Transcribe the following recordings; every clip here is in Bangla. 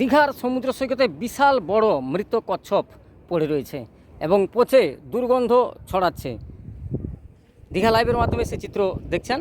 দীঘার সমুদ্র সৈকতে বিশাল বড় মৃত কচ্ছপ পড়ে রয়েছে এবং পচে দুর্গন্ধ ছড়াচ্ছে। দীঘা লাইভের মাধ্যমে সে চিত্র দেখছেন।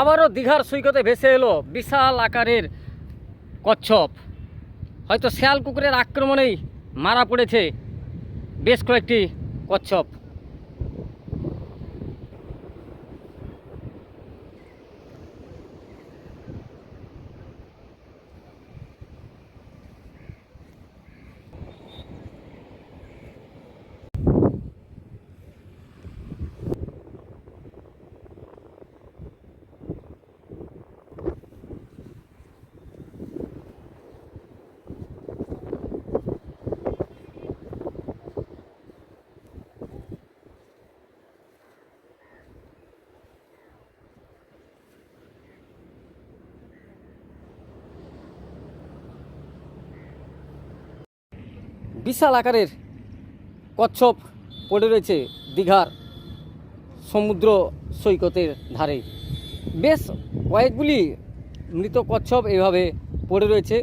আবারও দীঘার সৈকতে ভেসে এলো বিশাল আকারের কচ্ছপ। হয়তো শেয়াল কুকুরের আক্রমণেই মারা পড়েছে বেশ কয়েকটি কচ্ছপ। বিশাল আকারের কচ্ছপ পড়ে রয়েছে দীঘার সমুদ্র সৈকতের ধারে। বেশ কয়েকগুলি মৃত কচ্ছপ এভাবে পড়ে রয়েছে।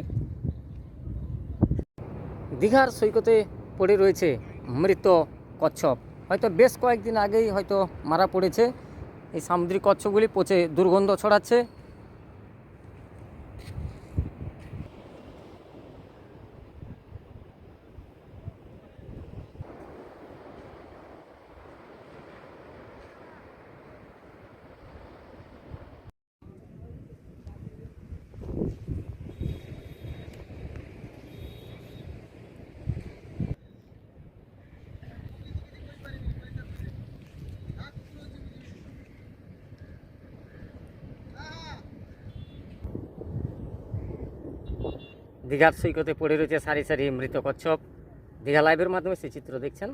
দীঘার সৈকতে পড়ে রয়েছে মৃত কচ্ছপ। হয়তো বেশ কয়েকদিন আগেই হয়তো মারা পড়েছে। এই সামুদ্রিক কচ্ছপগুলি পচে দুর্গন্ধ ছড়াচ্ছে। দীঘার সৈকতে পড়ে রয়েছে সারি সারি মৃত কচ্ছপ। দীঘা লাইভের মাধ্যমে সেই চিত্র দেখছেন।